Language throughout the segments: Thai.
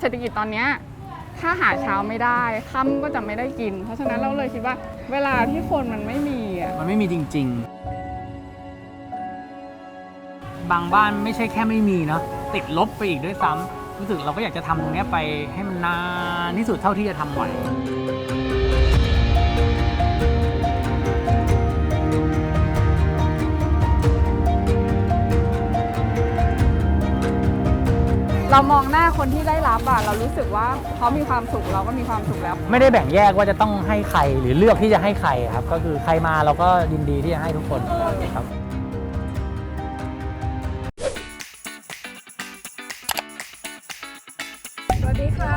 เศรษฐกิจตอนเนี้ยถ้าหาเช้าไม่ได้ค่ำก็จะไม่ได้กิน เพราะฉะนั้นเราเลยคิดว่า เวลาที่คนมันไม่มีอะมันไม่มีจริง ๆ บางบ้านไม่ใช่แค่ไม่มีเนาะติดลบไปอีกด้วยซ้ำรู้สึกเราก็อยากจะทำตรงเนี้ยไปให้มันนานที่สุดเท่าที่จะทำไหว เรามองหน้าคนที่ได้รับอะเรารู้สึกว่าเขามีความสุขเราก็มีความสุขแล้ว ไม่ได้แบ่งแยกว่าจะต้องให้ใครหรือเลือกที่จะให้ใครครับ ก็คือใครมาเราก็ยินดีที่จะให้ทุกคนครับสวัสดีค่ะ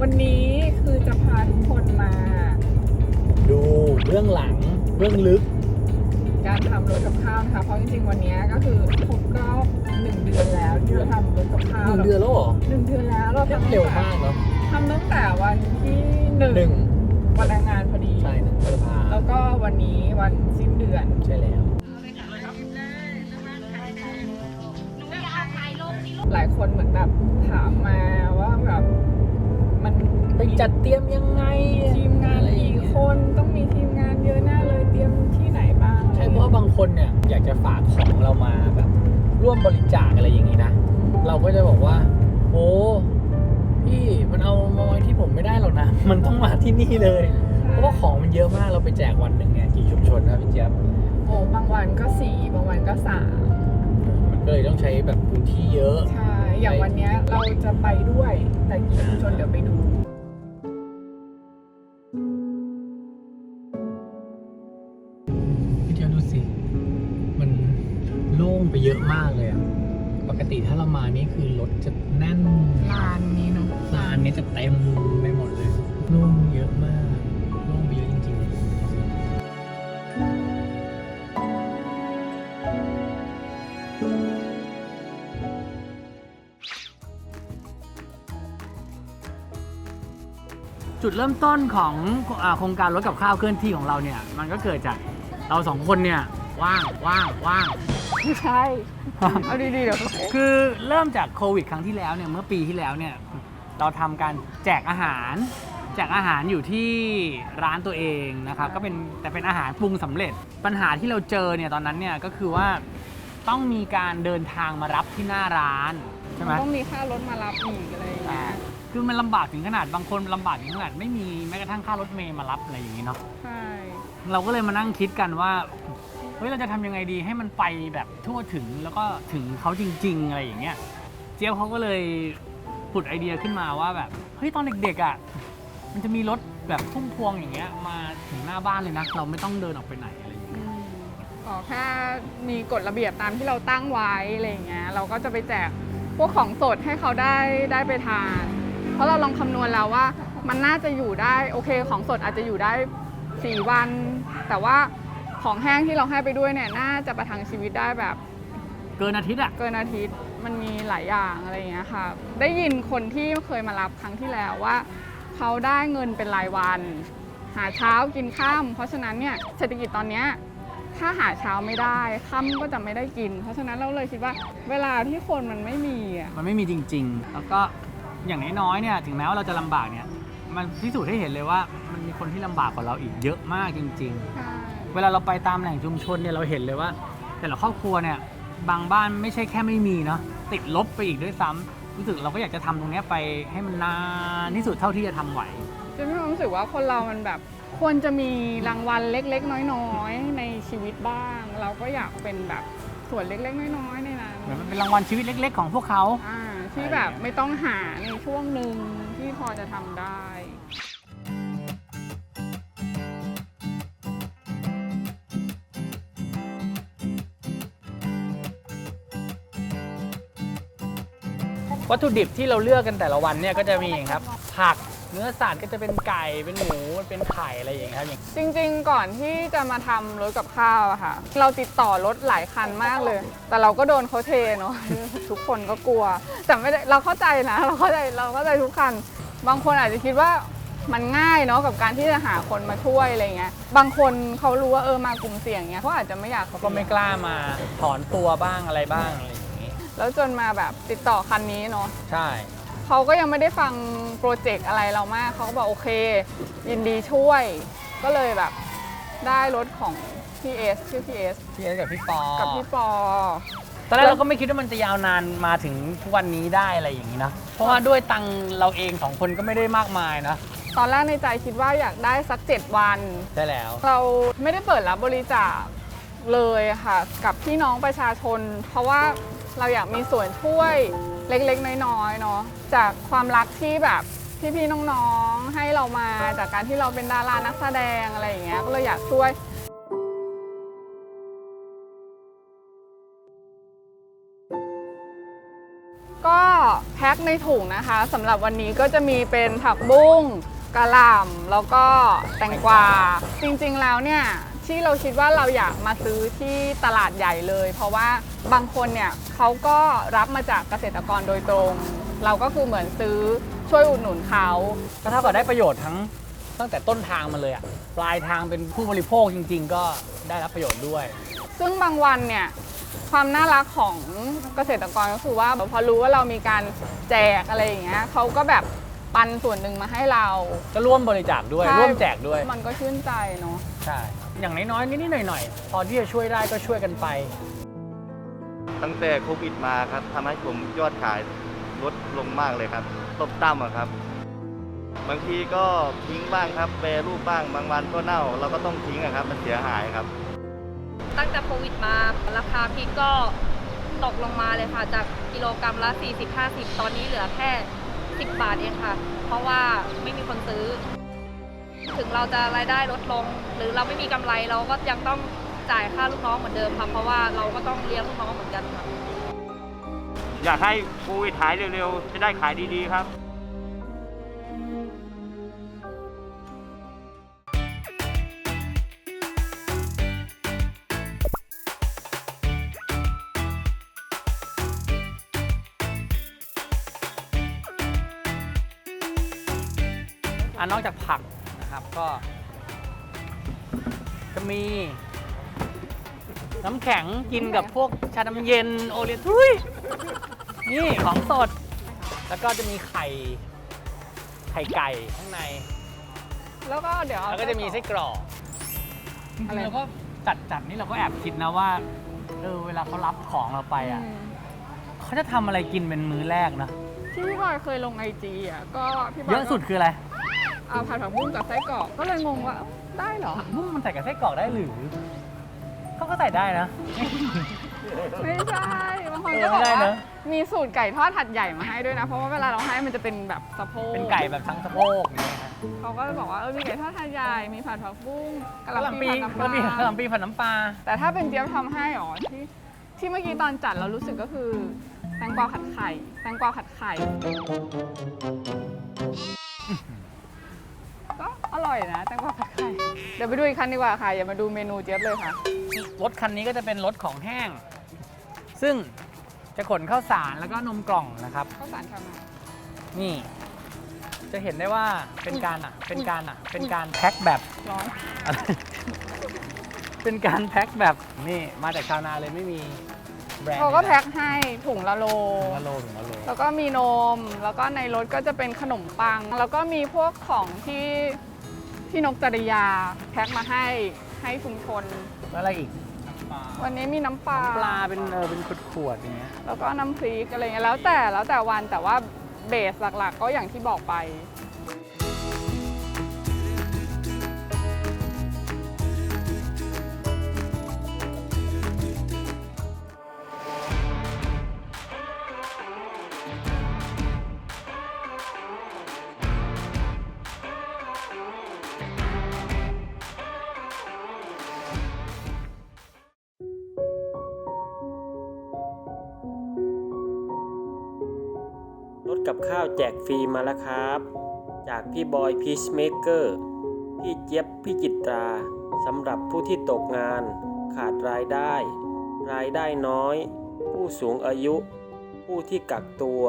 วันนี้คือจะพาทุกคนมา ดูเบื้องหลังเบื้องลึก การทำรถกับข้าวนะคะเพราะจริงๆวันนี้ วก็วันนี้วันสิ้นเดือนใช่แล้ว หลายคนเหมือนแบบถามมาว่าแบบมันไปจัดเตรียมยังไงทีมงานกี่คนต้องมีทีมงานเยอะแน่เลยเตรียมที่ไหนบ้าง ใช่เพราะว่าบางคนเนี่ยอยากจะฝากของเรามาแบบร่วมบริจาคอะไรอย่างนี้นะ เราก็จะบอกว่าโอ้พี่มันเอามาไว้ที่ผมไม่ได้หรอกนะ มันต้องมาที่นี่เลย เพราะว่าของมันเยอะมากเราไปแจกวันหนึ่งเนี่ยกี่ชุมชนนะพี่เจี๊ยบโอ้บางวันก็สี่บางวันก็สามมันก็เลยต้องใช้แบบพื้นที่เยอะ ใช่ อย่างวันเนี้ยเราจะไปด้วย แต่กี่ชุมชนเดี๋ยวไปดูพี่เจี๊ยบดูสิ มันโล่งไปเยอะมากเลยอะปกติถ้าเรามานี่คือรถจะแน่นลานนี้เนาะลานนี้จะเต็มไปหมดเลยโล่ง จุดเริ่มต้นของอาโครงการรถกับข้าวเคลื่อนที่ของเราเนี่ย มันก็เกิดจากเราสองคนเนี่ยว่างว่างว่างไม่ใช่ เอาดีๆเดี๋ยวคือเริ่มจากโควิดครั้งที่แล้วเนี่ยเมื่อปีที่แล้วเนี่ยเราทำการแจกอาหารแจกอาหารอยู่ที่ร้านตัวเองนะครับก็เป็นแต่เป็นอาหารปรุงสำเร็จ ปัญหาที่เราเจอเนี่ยตอนนั้นเนี่ยก็คือว่าต้องมีการเดินทางมารับที่หน้าร้านใช่ไหมต้องมีค่ารถมารับอีกอะไรอย่างเงี้ย คือมันลำบากถึงขนาดบางคนลำบากถึงขนาดไม่มีแม้กระทั่งค่ารถเมย์มารับอะไรอย่างนี้เนาะ ใช่ เราก็เลยมานั่งคิดกันว่า เฮ้ย เราจะทำยังไงดีให้มันไปแบบทั่วถึงแล้วก็ถึงเขาจริง ๆ อะไรอย่างเงี้ย เจี๊ยบเขาก็เลยผุดไอเดียขึ้นมาว่าแบบ เฮ้ย ตอนเด็กๆอะ มันจะมีรถแบบพุ่มพวงอย่างเงี้ยมาถึงหน้าบ้านเลยนะ เราไม่ต้องเดินออกไปไหนอะไรอย่างเงี้ย อืมอ๋อแค่มีกฎระเบียบตามที่เราตั้งไว้อะไรอย่างเงี้ยเราก็จะไปแจกพวกของสดให้เขาได้ได้ไปทาน ราะเราลองคำนวณแล้วว่า มันน่าจะอยู่ได้โอเค ของสดอาจจะอยู่ได้ 4 วัน แต่ว่าของแห้งที่เราให้ไปด้วยเนี่ยน่าจะประทังชีวิตได้แบบเกินอาทิตย์อะ เกินอาทิตย์มันมีหลายอย่างอะไรอย่างเงี้ยค่ะ ได้ยินคนที่เคยมารับครั้งที่แล้วว่า เขาได้เงินเป็นรายวัน หาเช้ากินข้ามเพราะฉะนั้นเนี่ยเศรษฐกิจตอนเนี้ยถ้าหาเช้าไม่ได้ค่ำก็จะไม่ได้กิน เพราะฉะนั้นเราเลยคิดว่า เวลาที่คนมันไม่มีอะ มันไม่มีจริง ๆ แล้วก็ อย่างน้อยๆเนี่ยถึงแม้ว่าเราจะลำบากเนี่ยมันพิสูจน์ให้เห็นเลยว่ามันมีคนที่ลำบากกว่าเราอีกเยอะมากจริงๆเวลาเราไปตามแหล่งชุมชนเนี่ยเราเห็นเลยว่า แต่ละครอบครัวเนี่ยบางบ้านไม่ใช่แค่ไม่มีเนาะติดลบไปอีกด้วยซ้ำรู้สึกเราก็อยากจะทำตรงเนี้ยไปให้มันนานที่สุดเท่าที่จะทำไหวจะมีความรู้สึกว่าคนเรามันแบบ ควรจะมีรางวัลเล็ก ๆ น้อยๆ ในชีวิตบ้าง เราก็อยากเป็นแบบส่วนเล็กๆ น้อยๆ ในนั้นเหมือนมันเป็นรางวัลชีวิตเล็ก ๆ ของพวกเขา อ่า ที่แบบไม่ต้องหาในช่วงหนึ่งที่พอจะทำได้ วัตถุดิบที่เราเลือกกันแต่ละวันเนี่ยก็จะมีอย่างครับ ผัก เนื้อสัตว์ก็จะเป็นไก่เป็นหมูเป็นไข่อะไรอย่างเงี้ยครับอย่างจริงๆ ก่อนที่จะมาทำรถกับข้าวอะค่ะ เราติดต่อรถหลายคันมากเลย แต่เราก็โดนเขาเทเนาะ ทุกคนก็กลัว แต่ไม่ได้เราเข้าใจนะ เราเข้าใจเราเข้าใจทุกคัน บางคนอาจจะคิดว่ามันง่ายเนาะกับการที่จะหาคนมาช่วยอะไรเงี้ย บางคนเขารู้ว่าเออมากลุ่มเสี่ยงเงี้ยเขาอาจจะไม่อยากเขาก็ไม่กล้ามาถอนตัวบ้างอะไรบ้างอะไรอย่างงี้เแล้วจนมาแบบติดต่อคันนี้เนาะ ใช่ เขาก็ยังไม่ได้ฟังโปรเจกต์อะไรเรามาก เขาก็บอกโอเค ยินดีช่วย ก็เลยแบบได้รถของพี่เอสชื่อพี่เอสพี่เอสกับพี่ปอกับพี่ปอ ตอนแรกเราก็ไม่คิดว่ามันจะยาวนานมาถึงทุกวันนี้ได้อะไรอย่างนี้นะ เพราะว่าด้วยตังค์เราเองสองคนก็ไม่ได้มากมายนะ ตอนแรกในใจคิดว่าอยากได้สัก 7 วัน ได้แล้ว เราไม่ได้เปิดรับบริจาคเลยค่ะ กับพี่น้องประชาชน เพราะว่าเราอยากมีส่วนช่วย เล็กๆ น้อยๆเนาะจากความรักที่แบบพี่ๆน้องๆให้เรามาจากการที่เราเป็นดารานักแสดงอะไรอย่างเงี้ยก็เลยอยากช่วยก็แพ็คในถุงนะคะสำหรับวันนี้ก็จะมีเป็นผักบุ้งกะหล่ำแล้วก็แตงกวาจริงๆแล้วเนี่ย ที่เราคิดว่าเราอยากมาซื้อที่ตลาดใหญ่เลย เพราะว่าบางคนเนี่ยเขาก็รับมาจากเกษตรกรโดยตรง เราก็คือเหมือนซื้อช่วยอุดหนุนเขาก็เท่ากับได้ประโยชน์ทั้งตั้งแต่ต้นทางมาเลยอะปลายทางเป็นผู้บริโภคจริง ๆ ก็ได้รับประโยชน์ด้วย ซึ่งบางวันเนี่ยความน่ารักของเกษตรกรก็คือว่าพอรู้ว่าเรามีการแจกอะไรอย่างเงี้ยเขาก็แบบปันส่วนหนึ่งมาให้เราก็ร่วมบริจาคด้วยใช่ร่วมแจกด้วย มันก็ชื่นใจเนาะใช่ อย่างน้อยๆนิดๆหน่อยๆพอที่จะช่วยได้ก็ช่วยกันไป ตั้งแต่โควิดมาครับทำให้ผมยอดขายลดลงมากเลยครับตบต่ำอะครับ บางทีก็ทิ้งบ้างครับแปรรูปบ้างบางวันก็เน่า เราก็ต้องทิ้งอะครับ มันเสียหายครับ ตั้งแต่โควิดมาราคาพริกก็ตกลงมาเลยค่ะ จากกิโลกรัมละ 40-50 ตอนนี้เหลือแค่ 10 บาทเองค่ะ เพราะว่าไม่มีคนซื้อ ถึงเราจะรายได้ลดลง หรือเราไม่มีกำไรเราก็ยังต้องจ่ายค่าลูกน้องเหมือนเดิมค่ะเพราะว่าเราก็ต้องเลี้ยงลูกน้องเหมือนกันค่ะอยากให้โควิดหายเร็วๆ จะได้ขายดีๆครับอะนอกจากผัก นะครับ ก็ จะมี น้ำแข็งกินกับพวกชาดำเย็นโอเลียนทุยนี่ของสด แล้วก็จะมีไข่ ไข่ไก่ข้างใน แล้วก็เดี๋ยวเอาแล้วก็จะมีไส้กรอกจริงอะไรๆเราก็จัดจัดนี่เราก็แอบคิดนะว่า เออเวลาเขารับของเราไปอะอืมเขาจะทำอะไรกินเป็นมื้อแรกนะ ที่พี่บอยเคยลงไอจีอะก็พี่บอยเยอะสุดคืออะไร เอาผัดผักบุ้งกับไส้กรอกก็เลยงงว่าได้เหรอ ผักบุ้งมันใส่กับไส้กรอกได้หรือ เขาก็ใส่ได้นะ ไม่ใช่บางคนเออก็บอกไม่ได้ว่าเนอะมีสูตรไก่ทอดหัดใหญ่มาให้ด้วยนะ เพราะว่าเวลาเราให้มันจะเป็นแบบสะโพกเป็นไก่แบบทั้งสะโพกอย่างเงี้ยฮะเขาก็จะบอกว่าเออมีไก่ทอดหัดใหญ่มีผัดผักบุ้งกะกะหหล่ำล่ำปีปีผัดน้ำปกะหล่ำปีลากะหล่ำปีผัดน้ำปลา แต่ถ้าเป็นเจี๊ยบทำให้อ๋อที่ที่เมื่อกี้ตอนจัดเรารู้สึกก็คือแตงกวาผัดไข่แตงกวาผัดไข่ก็ อร่อยนะแตงกวาผัดไข่เดี๋ยวไปดูอีกคันดีกว่าค่ะ อย่ามาดูเมนูเจี๊ยบเลยค่ะ รถคันนี้ก็จะเป็นรถของแห้ง ซึ่งจะขนข้าวสารแล้วก็นมกล่องนะครับ ข้าวสารชาวนานี่ จะเห็นได้ว่าเป็นการอะ เป็นการอะ เป็นการแพ็คแบบ ร้อนอะไรเป็นการแพ็คแบบนี่มาจากชาวนาเลยไม่มีแบรนด์เขาก็แพ็คให้ถุงละโล ถุงละโลถุงละโล แล้วก็มีนม แล้วก็ในรถก็จะเป็นขนมปัง แล้วก็มีพวกของที่ ที่นกจริยาแพ็คมาให้ให้ชุมชน แล้วอะไรอีกวันนี้มีน้ำปลาปลาเป็นเออเป็นขวดๆอย่างเงี้ยแล้วก็น้ำพริกอะไรเงี้ยแล้วแต่แล้วแต่วันแต่ว่าเบสหลักๆ ก็อย่างที่บอกไป ข้าวแจกฟรีมาแล้วครับ จากพี่บอยพีชเมเกอร์พี่เจี๊ยบพี่จิตราสำหรับผู้ที่ตกงาน ขาดรายได้ รายได้น้อย ผู้สูงอายุ ผู้ที่กักตัว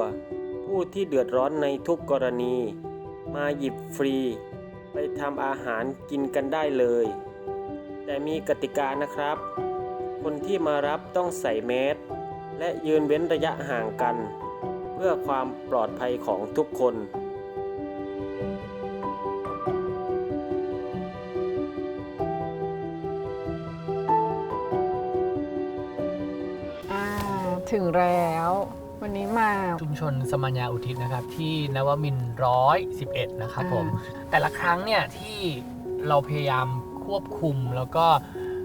ผู้ที่เดือดร้อนในทุกกรณี มาหยิบฟรี ไปทำอาหารกินกันได้เลย แต่มีกติกานะครับ คนที่มารับต้องใส่แมสและยืนเว้นระยะห่างกัน พื่อความปลอดภัยของทุกคน อ่าถึงแล้ว วันนี้มา ชุมชนสมัญญาอุทิศนะครับ ที่นวมินร้อยสิบเอ็ดนะครับผม แต่ละครั้งเนี่ยที่เราพยายามควบคุมแล้วก็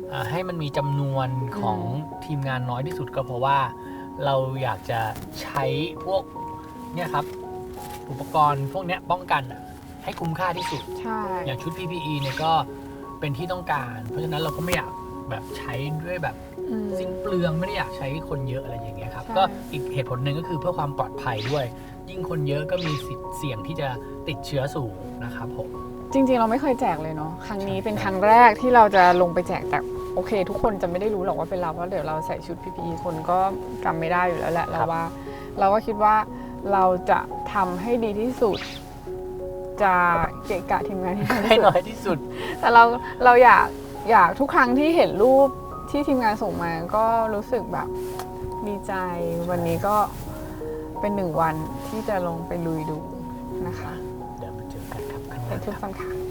เอ่อให้มันมีจำนวนของทีมงานน้อยที่สุดก็เพราะว่า เราอยากจะใช้พวกเนี่ยครับ อุปกรณ์พวกเนี้ยป้องกันอะให้คุ้มค่าที่สุด ใช่ อย่างชุด PPE เนี่ยก็เป็นที่ต้องการ เพราะฉะนั้นเราก็ไม่อยากแบบใช้ด้วยแบบอืม สิ้นเปลืองไม่ได้อยากใช้คนเยอะอะไรอย่างเงี้ยครับ ใช่ ก็อีกเหตุผลหนึ่งก็คือเพื่อความปลอดภัยด้วย ยิ่งคนเยอะก็มีสิทธิ์เสี่ยงที่จะติดเชื้อสูงนะครับผม จริงๆ เราไม่เคยแจกเลยเนาะ ครั้งนี้เป็นครั้งแรกที่เราจะลงไปแจกแต่ โอเค ทุกคนจะไม่ได้รู้หรอกว่าเป็นเราเพราะเดี๋ยวเราใส่ชุด PPE คนก็จำไม่ได้อยู่แล้วแหละเราว่า เราก็คิดว่าเราจะทำให้ดีที่สุด จะเกะกะทีมงานที่ให้ที่สุน้ดอยที่สุด แต่เราเราอยากอยากทุกครั้งที่เห็นรูปที่ทีมงานส่งมาก็รู้สึกแบบดีใจวันนี้ก็เป็นหนึ่งวันที่จะลงไปลุยดูนะคะ เดี๋ยวมาเจอกันครับข้างหเป็น้านทุกคนค่ะมี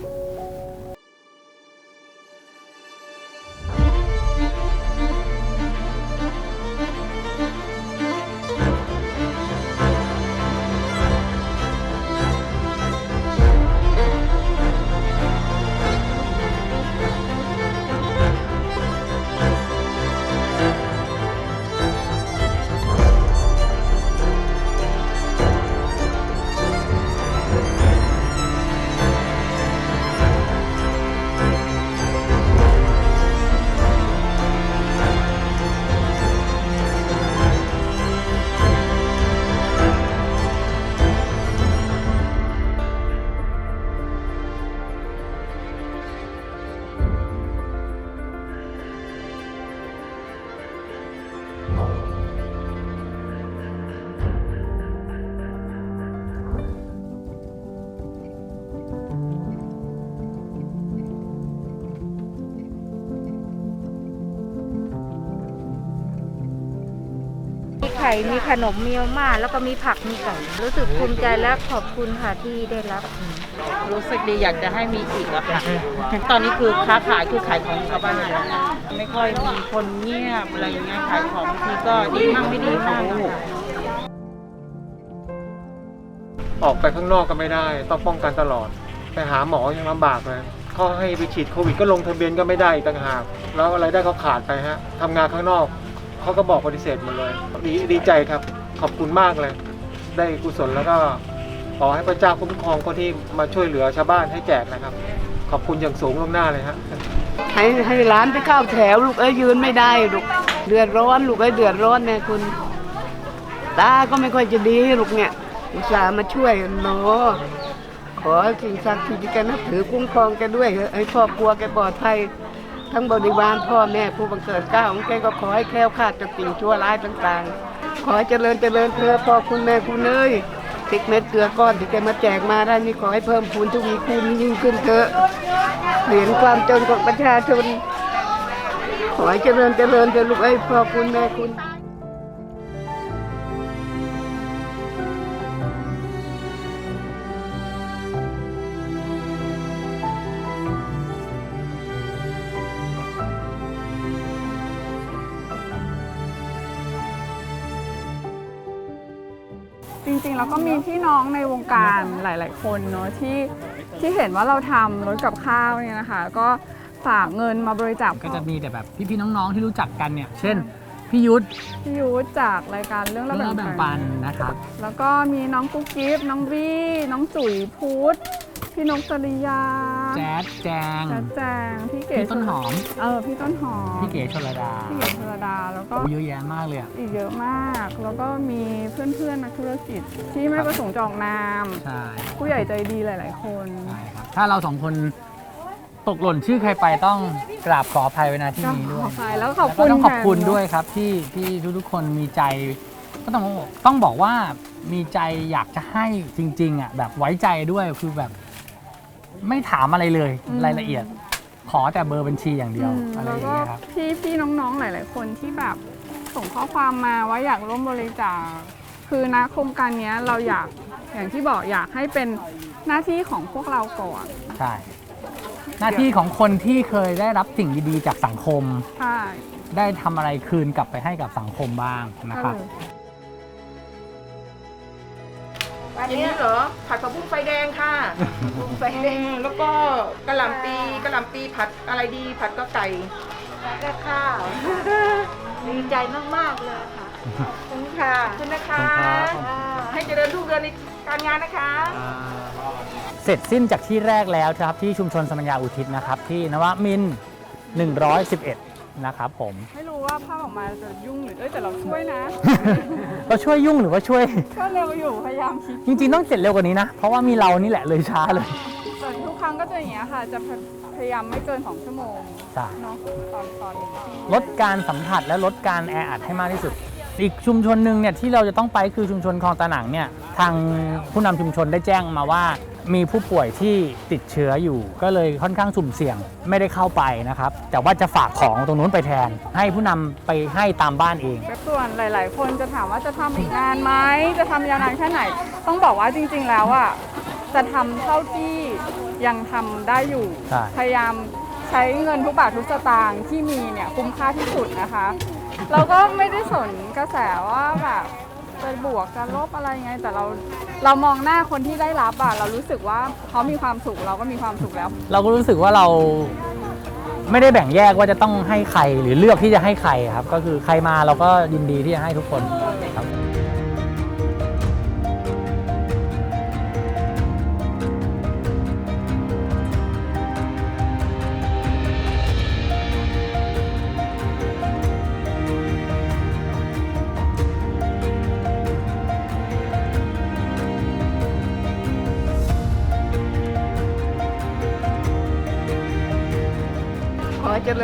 ข่มีขนมมีมาม่าแล้วก็มีผักมีไก่รู้สึกภูมิใจและขอบคุณค่ะที่ได้รับ รู้สึกดีอยากจะให้มีอีกอะค่ะ ตอนนี้คือค้าขายคือขายของชาวบ้านแล้วไม่ค่อยมีคนเงียบอะไรอย่างเงี้ยขายของบางทีก็ดีมั่งไม่ดีมั่งอะค่ะออกไปข้างนอกก็ไม่ได้ ต้องป้องกันตลอด ไปหาหมอยังลำบากเลยเขาให้ไปฉีดโควิดก็ลงทะเบียนก็ไม่ได้อีกต่างหาก แล้วอะไรได้เขาขาดไปฮะทำงานข้างนอก เขาก็บอกปฏิเสธหมดเลยดีดีใจครับขอบคุณมากเลย ได้กุศลแล้วก็ขอให้พระเจ้าคุ้มครองคนที่มาช่วยเหลือชาวบ้านให้แจกนะครับ ขอบคุณอย่างสูงล่วงหน้าเลยฮะให้ให้ร้านไปเข้าแถวลูกเอ้ยยืนไม่ได้ลูกเดือดร้อนลูกเอ้ยเดือดร้อนเนี่ยคุณตาก็ไม่ค่อยจะดีลูกเนี่ยอุตส่าห์มาช่วยหนูขอสิ่งศักดิ์สิทธิ์ที่แกนับถือคุ้มครองแกด้วยเถอะให้ครอบครัวแกปลอดภัย ทั้งบริวารพ่อแม่ผู้บังเกิดเกล้าของแกก็ขอให้แคล้วคลาดจากสิ่งชั่วร้ายต่างๆ ขอให้เจริญเจริญเธอพ่อคุณแม่คุณเนยติกเม็ดเกลือก้อนที่แกมาแจกมาได้นี่ขอให้เพิ่มพูนทวีคูณยิ่งขึ้นเถอะเหรียญความจนของประชาชนขอให้เจริญเจริญเถอะลูกไอ้พ่อคุณแม่คุณ มีพี่น้องในวงการหลาย ๆ คนเนาะที่ที่เห็นว่าเราทำรถกับข้าวเนี่ยนะคะ ก็ฝากเงินมาบริจาคก็จะมีแต่แบบพี่ๆน้องๆที่รู้จักกันเนี่ยเช่นพี่ยุทธพี่ยุทธจากรายการเรื่องเรื่องเล่าแบ่แบ่งงปัปันนนะครับ แล้วก็มีน้องกุ๊กกิ๊บน้องวี่น้องจุ๋ยพุธพี่นกจริยา แจ๊ดแจงแจ๊ดแจงพี่เก๋พี่ต้นหอมเออพี่ต้นหอมพี่เก๋ชลดาพี่เก๋ชลดาแล้วก็ โอ้เยอะแยะมากเลยอะอีกเยอะมาก แล้วก็มีเพื่อนๆนักธุรกิจที่ไม่ประสงค์จะออกนาม ใช่ผู้ใหญ่ใจดีหลาย ๆ คน ใช่ครับถ้าเราสองคนตกหล่นชื่อใครไปต้องกราบขออภัยไว้นะที่ก็นี้ขด้วอยไปแล้วขอบแล้วคุณก็ต้องขอบคุณแทน ด้วยครับที่ที่ทุกๆคนมีใจ ก็ต้องต้องบอกว่ามีใจอยากจะให้จริงๆอะแบบไว้ใจด้วยคือแบบ ไม่ถามอะไรเลยอืม รายละเอียด ขอแต่เบอร์บัญชีอย่างเดียวอืมอะไรแล้วอย่างก็เงี้ยครับ พี่พี่น้องๆหลาย ๆ คนที่แบบส่งข้อความมาว่าอยากร่วมบริจาคคือนะโครงการเนี้ยเราอยากอย่างที่บอกอยากให้เป็นหน้าที่ของพวกเราก่อนใช่ หน้าที่ของคนที่เคยได้รับสิ่งดีๆ จากสังคม ใช่ได้ทำอะไรคืนกลับไปให้กับสังคมบ้างนะครับอั นนี้เหรอ ผัดผักบุ้งไฟแดงค่ะไฟแดง แล้วก็กะหล่ำปีกะหล่ำปีผัดอะไรดี ผัดก็ไก่แล้วก็ข้าวดีใจมากๆเลยค่ะขอบคุณค่ะขอบคุณนะคะขอบคุณครับให้เจริญรุ่งเรืองในการงานนะคะ เสร็จสิ้นจากที่แรกแล้วครับที่ชุมชนสมัญญาอุทิศนะครับ ที่นวมินทร์111 นะครับผม ไม่รู้ว่า ภาพออกมาจะยุ่งหรือเอ้ยแต่เราช่วยนะ เราช่วยยุ่งหรือว่าช่วย ก็เร็วอยู่พยายามคิดจริงๆต้องเสร็จเร็วกว่านี้นะ เพราะว่ามีเรานี่แหละเลยช้าเลยแต่ทุกครั้งก็จะอย่างเงี้ยค่ะ จะพยายามไม่เกิน2ชั่วโมงใช่เนาะตอนตอนที่ลดการสัมผัสและลดการแออัดให้มากที่สุด อีกชุมชนหนึ่งเนี่ยที่เราจะต้องไปคือชุมชนคลองตะหนังเนี่ยทางผู้นำชุมชนได้แจ้งมาว่า มีผู้ป่วยที่ติดเชื้ออยู่ ก็เลยค่อนข้างสุ่มเสี่ยงไม่ได้เข้าไปนะครับ แต่ว่าจะฝากของตรงนู้นไปแทน ให้ผู้นำไปให้ตามบ้านเองส่วนหลาย ๆ คนจะถามว่าจะทำอีกนานไหม จะทำยาวนานแค่ไหน ต้องบอกว่าจริง ๆ แล้วอะจะทำเท่าที่ยังทำได้อยู่ ใช่ พยายามใช้เงินทุกบาททุกสตางค์ที่มีเนี่ยคุ้มค่าที่สุดนะคะ เราก็ไม่ได้สนกระแสว่าแบบ จะบวกจะลบอะไรไง แต่เราเรามองหน้าคนที่ได้รับอะเรารู้สึกว่าเขามีความสุขเราก็มีความสุขแล้ว เราก็รู้สึกว่าเราไม่ได้แบ่งแยกว่าจะต้องให้ใครหรือเลือกที่จะให้ใครครับ ก็คือใครมาเราก็ยินดีที่จะให้ทุกคนครับ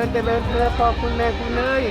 ขอให้เจริญเจริญเธอพ่อคุณแม่คุณเอ้ย